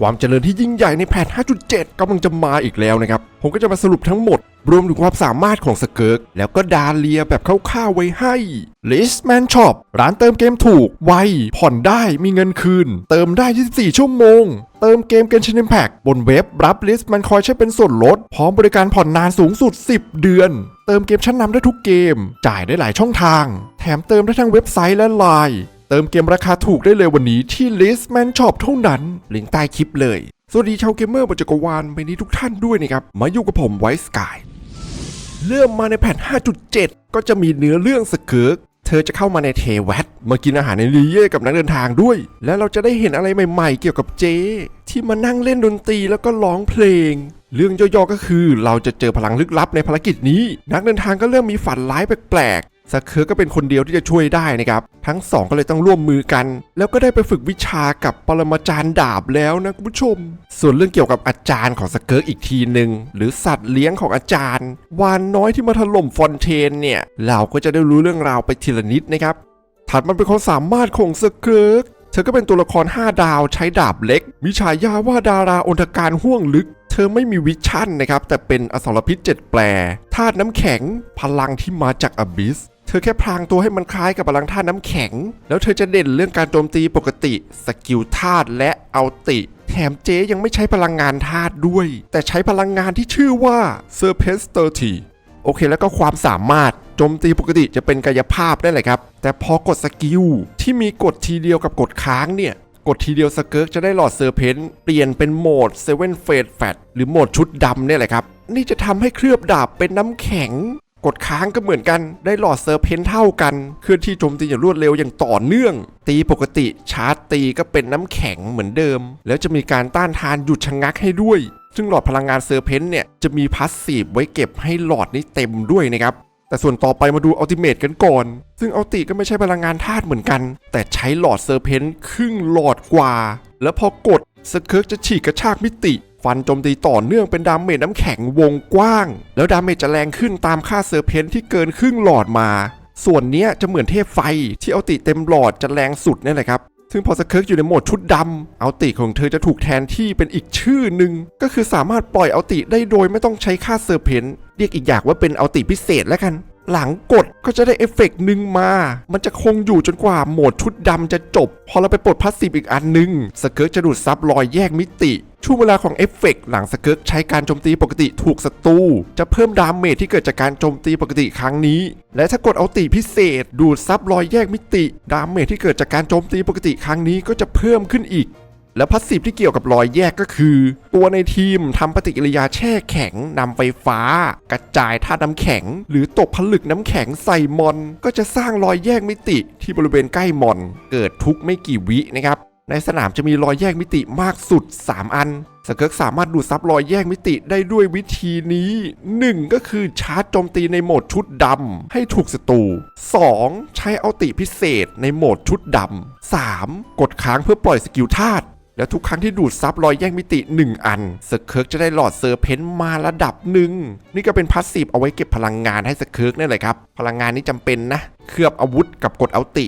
ความเจริญที่ยิ่งใหญ่ในแพท 5.7 กำลังจะมาอีกแล้วนะครับ ผมก็จะมาสรุปทั้งหมด รวมถึงความสามารถของสเกิร์กแล้วก็ดาเลียแบบคร่าวๆไว้ให้ Listman Shop ร้านเติมเกมถูก ไว ผ่อนได้มีเงินคืน เติมได้ 24 ชั่วโมง เติมเกมเกนชิน i มแพ t บนเว็บรับ Listman คอยใช้เป็นส่วนลด พร้อมบริการผ่อนนานสูงสุด 10 เดือน เติมเกมชั้นนำได้ทุกเกม จ่ายได้หลายช่องทาง แถมเติมได้ทั้งเว็บไซต์และไลน์ เติมเกมราคาถูกได้เลยวันนี้ที่ Listman Shop เท่านั้นลิงก์ใต้คลิปเลย สวัสดีชาวเกมเมอร์บนจักรวาลไปนี้ทุกท่านด้วยนะครับ มาอยู่กับผมไวส์สกายเริ่มมาในแผ่น 5.7 ก็จะมีเนื้อเรื่องสเกิร์กเธอจะเข้ามาในเทวัตมากินอาหารในรีเย่กับนักเดินทางด้วย และเราจะได้เห็นอะไรใหม่ๆ เกี่ยวกับเจ ที่มานั่งเล่นดนตรีแล้วก็ร้องเพลง เรื่องย่อๆก็คือเราจะเจอพลังลึกลับในภารกิจนี้ นักเดินทางก็เริ่มมีฝันร้ายแปลกๆ สเคิร์กก็เป็นคนเดียวที่จะช่วยได้นะครับ ทั้งสองก็เลยต้องร่วมมือกัน แล้วก็ได้ไปฝึกวิชากับปรมาจารย์ดาบแล้วนะคุณผู้ชม ส่วนเรื่องเกี่ยวกับอาจารย์ของสเกิร์กอีกทีหนึ่งหรือสัตว์เลี้ยงของอาจารย์ วานน้อยที่มาถล่มฟอนเทนเนี่ย เราก็จะได้รู้เรื่องราวไปทีละนิดนะครับ ถัดมาเป็นความสามารถของสเกิร์กเธอก็เป็นตัวละคร 5 ดาวใช้ดาบเล็ก มีฉายาว่าดาราอนทการห่วงลึกเธอไม่มีวิชั่นนะครับ แต่เป็นอสรพิษเจ็ดแปรธาตุน้ำแข็ง พลังที่มาจากอบิส เธอแค่พรางตัวให้มันคล้ายกับพลังธาตุน้ำแข็ง แล้วเธอจะเด่นเรื่องการโจมตีปกติ สกิลธาตุและเอาติ แถมเจ๊ยังไม่ใช้พลังงานธาตุด้วย แต่ใช้พลังงานที่ชื่อว่า s e r p e s t e r t y โอเคแล้วก็ความสามารถโจมตีปกติจะเป็นกายภาพได้แหละครับ แต่พอกดสกิลที่มีกดทีเดียวกับกดค้างเนี่ย กดทีเดียวสเกิร์กจะได้หลอดเซอร์เพนเปลี่ยนเป็นโหมดเซเว่นเฟสแฟตหรือโหมดชุดดำเนี่ยแหละครับ นี่จะทำให้เคลือบดาบเป็นน้ำแข็ง กดค้างก็เหมือนกันได้หลอดเซอร์เพนต์เท่ากัน เคลื่อนที่โจมตีอย่างรวดเร็วอย่างต่อเนื่อง ตีปกติชาร์จตีก็เป็นน้ำแข็งเหมือนเดิม แล้วจะมีการต้านทานหยุดชะงักให้ด้วย ซึ่งหลอดพลังงานเซอร์เพนต์เนี่ยจะมีพาสซีฟไว้เก็บให้หลอดนี้เต็มด้วยนะครับแต่ส่วนต่อไปมาดูอัลติเม e กันก่อน ซึ่งอัลติก็ไม่ใช่พลังงานธาตุเหมือนกัน แต่ใช้หลอดเซอร์เพนต์ครึ่งหลอดกว่า แล้วพอกดสเคิร์กจะฉีกกระชากมิติ ฟันโจมตีต่อเนื่องเป็นดาเมจน้ำแข็งวงกว้าง แล้วดาเมจจะแรงขึ้นตามค่าเซอร์เพนที่เกินครึ่งหลอดมา ส่วนนี้จะเหมือนเทพไฟที่เอัลติเต็มหลอดจะแรงสุดนี่แหละครับซึ่งพอสเคิร์กอยู่ในโหมดชุดดำเอัลติของเธอจะถูกแทนที่เป็นอีกชื่อหนึ่งก็คือสามารถปล่อยเอัลติได้โดยไม่ต้องใช้ค่าเซอร์เพนเรียกอีกอย่างว่าเป็นเอัลติพิเศษแล้วกัน หลังกดก็จะได้เอฟเฟกต์หนึ่งมา มันจะคงอยู่จนกว่าโหมดชุดดำจะจบ พอเราไปปลดพาสซีฟอีกอันหนึ่งสเกิร์กจะดูดซับรอยแยกมิติ ช่วงเวลาของเอฟเฟกต์หลังสเกิร์กใช้การโจมตีปกติถูกศัตรูจะเพิ่มดาเมจที่เกิดจากการโจมตีปกติครั้งนี้ และถ้ากดเอาติพิเศษ ดูดซับรอยแยกมิติ ดาเมจที่เกิดจากการโจมตีปกติครั้งนี้ก็จะเพิ่มขึ้นอีก และพัสซีฟที่เกี่ยวกับรอยแยกก็คือ ตัวในทีมทำปฏิกิริยาแช่แข็งนำไฟฟ้า กระจายธาตุน้ำแข็ง หรือตกผลึกน้ำแข็งใส่มอน ก็จะสร้างรอยแยกมิติที่บริเวณใกล้มอน เกิดทุกไม่กี่วินะครับ ในสนามจะมีรอยแยกมิติมากสุด 3 อัน สเกิร์กสามารถดูดซับรอยแยกมิติได้ด้วยวิธีนี้ 1 ก็คือชาร์จโจมตีในโหมดชุดดำให้ถูกศัตรู 2. ใช้เอาติพิเศษในโหมดชุดดำ 3. กดค้างเพื่อปล่อยสกิลธาตุและทุกครั้งที่ดูดซับรอยแยกมิติ 1 อันสเคิร์กจะได้หลอดเซอร์เพนต์มาระดับหนึ่ง นี่ก็เป็นพาสซีฟเอาไว้เก็บพลังงานให้สเคิร์กนั่แหละครับ พลังงานนี้จำเป็นนะ เคลือบอาวุธกับกดเอาติ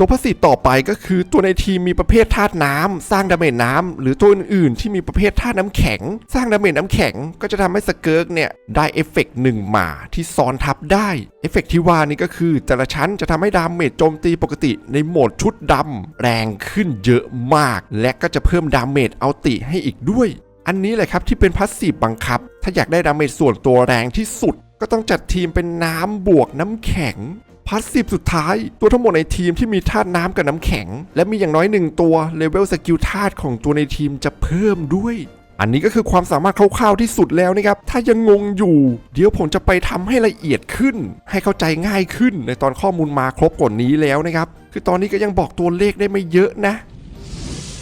ตัวพาสซีต่อไปก็คือตัวในทีมมีประเภทธาตุน้ำสร้างดาเมจน้ำหรือตัวอื่นๆที่มีประเภทธาตุน้ำแข็ง สร้างดาเมจน้ำแข็ง ก็จะทำให้สเกิร์กเนี่ยได้เอฟเฟกต์หนึ่งมาที่ซ้อนทับได้เอฟเฟกต์ที่ว่านี่ก็คือแต่ละชั้นจะทำให้ดาเมจโจมตีปกติในโหมดชุดดำแรงขึ้นเยอะมาก และก็จะเพิ่มดาเมจเอาติให้อีกด้วย อันนี้แหละครับที่เป็นพาสซีฟบังคับ ถ้าอยากได้ดาเมจส่วนตัวแรงที่สุด ก็ต้องจัดทีมเป็นน้ำบวกน้ำแข็ง พาสซีฟสุดท้าย ตัวทั้งหมดในทีมที่มีธาตุน้ำกับน้ำแข็ง และมีอย่างน้อยหนึ่งตัวเลเวลสกิลธาตุของตัวในทีมจะเพิ่มด้วยอันนี้ก็คือความสามารถคร่าวๆที่สุดแล้วนะครับ ถ้ายังงงอยู่ เดี๋ยวผมจะไปทำให้ละเอียดขึ้น ให้เข้าใจง่ายขึ้นในตอนข้อมูลมาครบกว่านี้แล้วนะครับ คือตอนนี้ก็ยังบอกตัวเลขได้ไม่เยอะนะ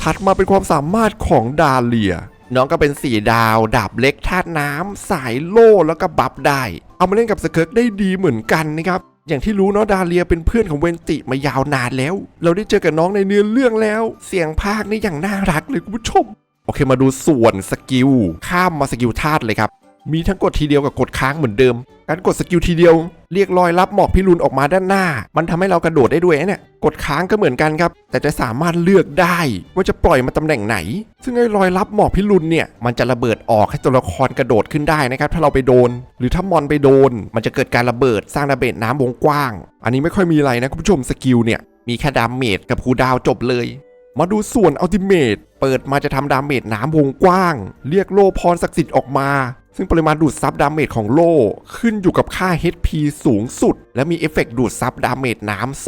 ถัดมาเป็นความสามารถของดาเลีย น้องก็เป็นสีดาว ดาบเล็กธาตุน้ำสายโล่แล้วก็บัฟได้ เอามาเล่นกับสเคิร์กได้ดีเหมือนกันนะครับ อย่างที่รู้เนาะดาเลียเป็นเพื่อนของเวนติมายาวนานแล้ว เราได้เจอกับน้องในเนื้อเรื่องแล้ว เสียงภาคนี่อย่างน่ารักเลยคุณผู้ชม โอเคมาดูส่วนสกิลข้ามมาสกิลธาตุเลยครับ มีทั้งกดทีเดียวกับกดค้างเหมือนเดิม การกดสกิลทีเดียว เรียกรอยรับหมอกพิรุณออกมาด้านหน้า มันทำให้เรากระโดดได้ด้วยเนี่ย กดค้างก็เหมือนกันครับ แต่จะสามารถเลือกได้ว่าจะปล่อยมาตำแหน่งไหน ซึ่งไอ้รอยรับหมอกพิรุณเนี่ย มันจะระเบิดออกให้ตัวละครกระโดดขึ้นได้นะครับ ถ้าเราไปโดน หรือถ้ามอนไปโดน มันจะเกิดการระเบิดสร้างระเบิดน้ำวงกว้าง อันนี้ไม่ค่อยมีอะไรนะคุณผู้ชมสกิลเนี่ย มีแค่ดาเมจกับคูดาวจบเลยมาดูส่วนอัลติเมตเปิดมาจะทำดาเมจน้ำวงกว้าง เรียกโลพรศักดิ์สิทธิ์ออกมา ซึ่งปริมาณดูดซับดาเมจของโล่ขึ้นอยู่กับค่า HP สูงสุด และมีเอฟเฟกต์ดูดซับดาเมจน้ำ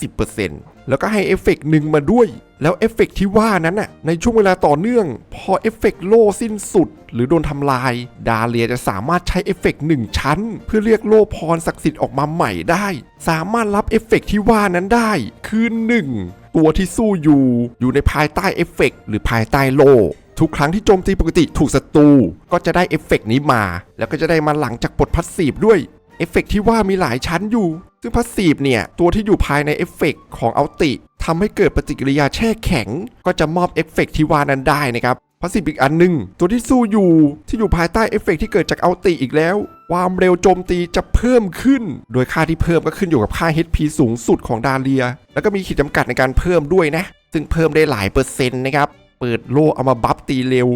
250%แล้วก็ให้เอฟเฟกต์หนึ่งมาด้วย แล้วเอฟเฟกต์ที่ว่านั้นน่ะในช่วงเวลาต่อเนื่อง พอเอฟเฟกต์โล่สิ้นสุด หรือโดนทำลาย ดาเลียจะสามารถใช้เอฟเฟกต์หนึ่งชั้น เพื่อเรียกโล่พรศักดิ์สิทธิ์ออกมาใหม่ได้ สามารถรับเอฟเฟกต์ที่ว่านั้นได้ คือหนึ่งตัวที่สู้อยู่อยู่ในภายใต้เอฟเฟกต์หรือภายใต้โล่ ทุกครั้งที่โจมตีปกติถูกศัตรูก็จะได้เอฟเฟกต์นี้มา แล้วก็จะได้มาหลังจากปลดพัสซีฟด้วยเอฟเฟกต์ที่ว่ามีหลายชั้นอยู่ ซึ่งพัสซีฟเนี่ย ตัวที่อยู่ภายในเอฟเฟกต์ของอัลติทำให้เกิดปฏิกิริยาแช่แข็ง ก็จะมอบเอฟเฟกต์ที่ว่านั้นได้นะครับพัสซีฟอีกอันหนึ่งตัวที่สู้อยู่ที่อยู่ภายใต้เอฟเฟกต์ที่เกิดจากอัลติอีกแล้ว ความเร็วโจมตีจะเพิ่มขึ้น โดยค่าที่เพิ่มก็ขึ้นอยู่กับค่า HP สูงสุดของดาเลีย แล้วก็มีขีดจำกัดในการเพิ่มด้วยนะ ซึ่งเพิ่มได้หลายเปอร์เซ็นต์นะครับ เปิดโล่เอามาบัฟตีเร็ว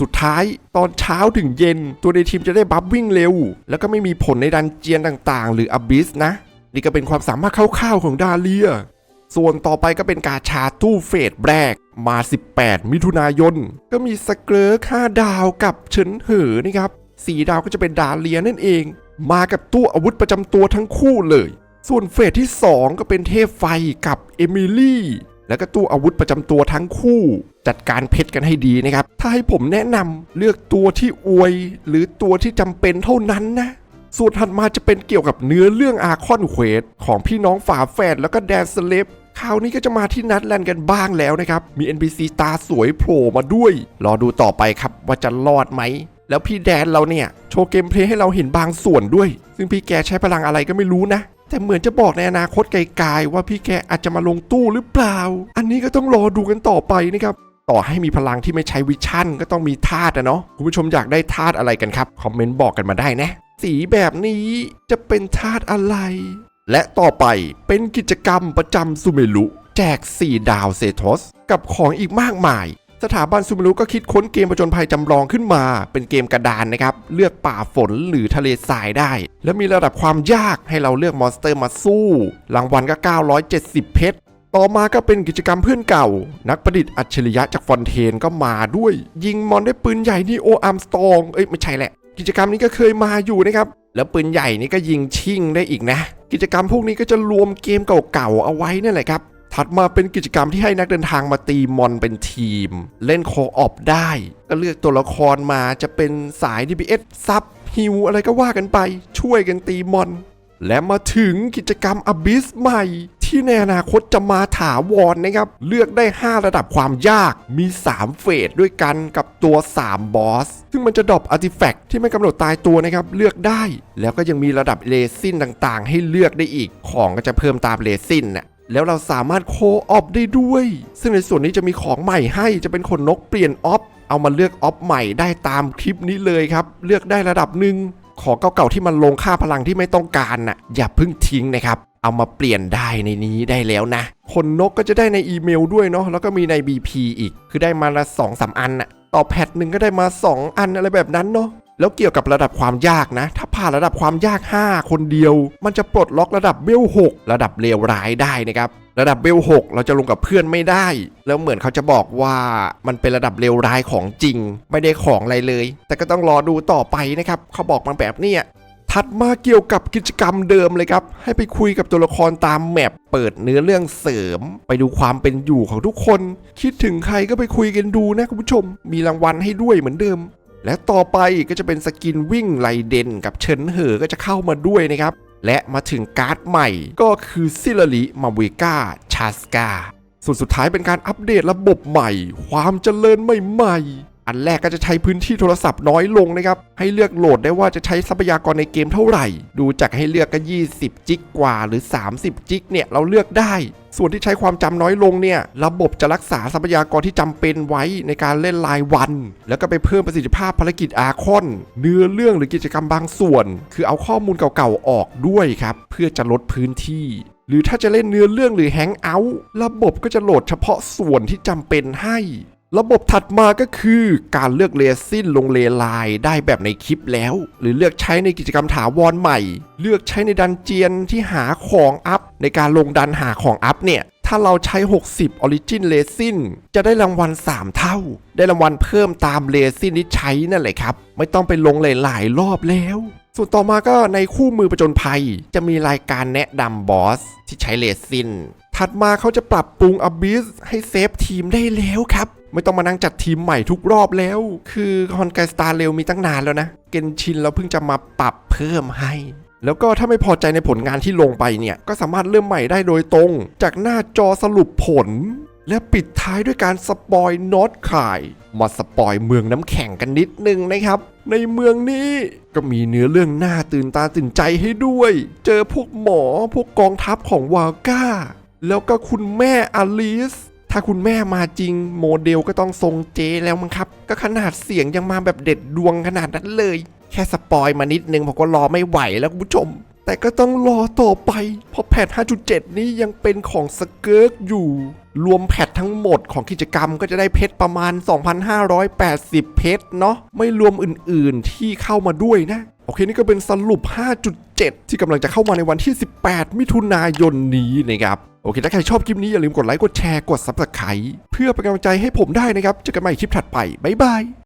สุดท้ายตอนเช้าถึงเย็น ตัวในทีมจะได้บัฟวิ่งเร็ว แล้วก็ไม่มีผลในดันเจียนต่างๆ หรืออ b บิสนะ นี่ก็เป็นความสามารถคร่าวๆของดาเลีย ส่วนต่อไปก็เป็นกาชาตู้เฟสแรกมา 18 มิถุนายน ก็มีสเกลอค่าดาวกับเฉินเหอนะครับสีดาวก็จะเป็นดาเลียนั่นเอง มากับตู้อาวุธประจำตัวทั้งคู่เลย ส่วนเฟสที่ 2 ก็เป็นเทพไฟกับเอมิลี่ แล้วก็ตู้อาวุธประจำตัวทั้งคู่จัดการเพชรกันให้ดีนะครับ ถ้าให้ผมแนะนำเลือกตัวที่อวย หรือตัวที่จำเป็นเท่านั้นนะส่วนถัดมาจะเป็นเกี่ยวกับเนื้อเรื่องอาคอนเควสของพี่น้องฝาแฝดแล้วก็แดนสเลปคราวนี้ก็จะมาที่นัดแลนด์กันบ้างแล้วนะครับ มี NPC ตาสวยโผล่มาด้วย รอดูต่อไปครับว่าจะรอดไหม แล้วพี่แดนเราเนี่ย โชว์เกมเพลย์ให้เราเห็นบางส่วนด้วย ซึ่งพี่แกใช้พลังอะไรก็ไม่รู้นะ แต่เหมือนจะบอกในอนาคตไกลๆว่าพี่แกอาจจะมาลงตู้หรือเปล่า อันนี้ก็ต้องรอดูกันต่อไปนะครับต่อให้มีพลังที่ไม่ใช้วิชั่นก็ต้องมีธาตุอะเนาะคุณผู้ชมอยากได้ธาตุอะไรกันครับ คอมเมนต์บอกกันมาได้นะ สีแบบนี้จะเป็นธาตุอะไร และต่อไปเป็นกิจกรรมประจำซูเมลุแจก 4 ดาวเซโทสกับของอีกมากมาย สถาบันซูเมลุก็คิดค้นเกมประจนภัยจำลองขึ้นมา เป็นเกมกระดานนะครับ เลือกป่าฝนหรือทะเลทรายได้ และมีระดับความยากให้เราเลือกมอนสเตอร์มาสู้ รางวัลก็ 970 เพชร ต่อมาก็เป็นกิจกรรมเพื่อนเก่า นักประดิษฐ์อัจฉริยะจากฟอนเทนก็มาด้วย ยิงมอนด้วยปืนใหญ่นี่โออาร์มสตอง เอ้ยไม่ใช่แหละ กิจกรรมนี้ก็เคยมาอยู่นะครับ แล้วปืนใหญ่นี่ก็ยิงชิ่งได้อีกนะ กิจกรรมพวกนี้ก็จะรวมเกมเก่าๆเอาไว้นั่นแหละครับ ถัดมาเป็นกิจกรรมที่ให้นักเดินทางมาตีมอนเป็นทีม เล่นโคออปได้ ก็เลือกตัวละครมาจะเป็นสาย DPS ซับฮิวอะไรก็ว่ากันไป ช่วยกันตีมอน และมาถึงกิจกรรม Abyss ใหม่ ที่ในอนาคตจะมาถาวรนนะครับ เลือกได้ 5 ระดับความยากมี 3 เฟสด้วยกันกับตัว 3 บอส ซึ่งมันจะดรอปอาร์ติแฟกต์ที่ไม่กำหนดตายตัวนะครับ เลือกได้ แล้วก็ยังมีระดับเลซินต่างๆ ให้เลือกได้อีกของก็จะเพิ่มตามเลซินน่ะ แล้วเราสามารถโคออฟได้ด้วย ซึ่งในส่วนนี้จะมีของใหม่ให้จะเป็นขนนกเปลี่ยนออฟเอามาเลือกออฟใหม่ได้ตามคลิปนี้เลยครับ เลือกได้ระดับหนึ่งของเก่าๆที่มันลงค่าพลังที่ไม่ต้องการน่ะอย่าเพิ่งทิ้งนะครับ เอามาเปลี่ยนได้ในนี้ได้แล้วนะขนนกก็จะได้ในอีเมลด้วยเนาะแล้วก็มีใน BP อีก คือได้มาละ2อสอันน่ะต่อแพทหนึ่งก็ได้มา 2 อันอะไรแบบนั้นเนาะ แล้วเกี่ยวกับระดับความยากนะ ถ้าผ่านระดับความยาก 5 คนเดียว มันจะปลดล็อกระดับเบล6ระดับเลวร้ายได้นะครับระดับเบล6เราจะลงกับเพื่อนไม่ได้ แล้วเหมือนเขาจะบอกว่ามันเป็นระดับเลวร้ายของจริง ไม่ได้ของอะไรเลย แต่ก็ต้องรอดูต่อไปนะครับเขาบอกมาแบบนี้ถัดมาเกี่ยวกับกิจกรรมเดิมเลยครับ ให้ไปคุยกับตัวละครตามแมปเปิดเนื้อเรื่องเสริม ไปดูความเป็นอยู่ของทุกคน คิดถึงใครก็ไปคุยกันดูนะคุณผู้ชม มีรางวัลให้ด้วยเหมือนเดิม และต่อไปก็จะเป็นสกินวิ่งไลเดนกับเฉินเหอก็จะเข้ามาด้วยนะครับ และมาถึงการ์ดใหม่ก็คือซิลลิมาเวกาชาสกาส่วนสุดท้ายเป็นการอัปเดตระบบใหม่ ความเจริญใหม่ๆ อันแรกก็จะใช้พื้นที่โทรศัพท์น้อยลงนะครับ ให้เลือกโหลดได้ว่าจะใช้ทรัพยากรในเกมเท่าไหร่ ดูจากให้เลือกก็ 20 จิกกว่าหรือ 30 จิกเนี่ยเราเลือกได้ ส่วนที่ใช้ความจำน้อยลงเนี่ย ระบบจะรักษาทรัพยากรที่จำเป็นไว้ในการเล่นรายวัน แล้วก็ไปเพิ่มประสิทธิภาพภารกิจอาคอน เนื้อเรื่องหรือกิจกรรมบางส่วน คือเอาข้อมูลเก่าๆออกด้วยครับ เพื่อจะลดพื้นที่หรือถ้าจะเล่นเนื้อเรื่องหรือแฮงเอาท์ระบบก็จะโหลดเฉพาะส่วนที่จำเป็นให้ ระบบถัดมาก็คือการเลือกเลซินลงเลไลน์ได้แบบในคลิปแล้ว หรือเลือกใช้ในกิจกรรมถาวรใหม่ เลือกใช้ในดันเจียนที่หาของอัพ ในการลงดันหาของอัพเนี่ยถ้าเราใช้ 60 Origin Resin จะได้รางวัล 3 เท่า ได้รางวัลเพิ่มตามเรซินที่ใช้นั่นแหละครับ ไม่ต้องไปลงหลายๆรอบแล้ว ส่วนต่อมาก็ในคู่มือประจนภัย จะมีรายการแนะนำบอสที่ใช้เรซิน ถัดมาเขาจะปรับปรุงอบิสให้เซฟทีมได้แล้วครับ ไม่ต้องมานั่งจัดทีมใหม่ทุกรอบแล้ว คือคอนไกสตาร์เร็วมีตั้งนานแล้วนะ เกนชินเราเพิ่งจะมาปรับเพิ่มให้ แล้วก็ถ้าไม่พอใจในผลงานที่ลงไปเนี่ย ก็สามารถเริ่มใหม่ได้โดยตรง จากหน้าจอสรุปผล และปิดท้ายด้วยการสปอยนอตขาย มาสปอยเมืองน้ำแข็งกันนิดนึงนะครับ ในเมืองนี้ก็มีเนื้อเรื่องน่าตื่นตาตื่นใจให้ด้วย เจอพวกหมอพวกกองทัพของวาก้า แล้วก็คุณแม่อลิสถ้าคุณแม่มาจริงโมเดลก็ต้องทรงเจแล้วมั้งครับ ก็ขนาดเสียงยังมาแบบเด็ดดวงขนาดนั้นเลย แค่สปอยมานิดนึงผมก็รอไม่ไหวแล้วคุณผู้ชม แต่ก็ต้องรอต่อไป เพราะแพท 5.7 นี้ยังเป็นของสเกิร์กอยู่ รวมแพททั้งหมดของกิจกรรมก็จะได้เพชรประมาณ 2,580 เพชรเนาะไม่รวมอื่น ๆ ที่เข้ามาด้วยนะ โอเคนี่ก็เป็นสรุป 5.7 ที่กำลังจะเข้ามาในวันที่ 18 มิถุนายนนี้นะครับ โอเค ถ้าใครชอบคลิปนี้อย่าลืมกดไลค์ กดแชร์ กด Subscribe เพื่อเป็นกำลังใจให้ผมได้นะครับ เจอกันใหม่คลิปถัดไป บ๊ายบาย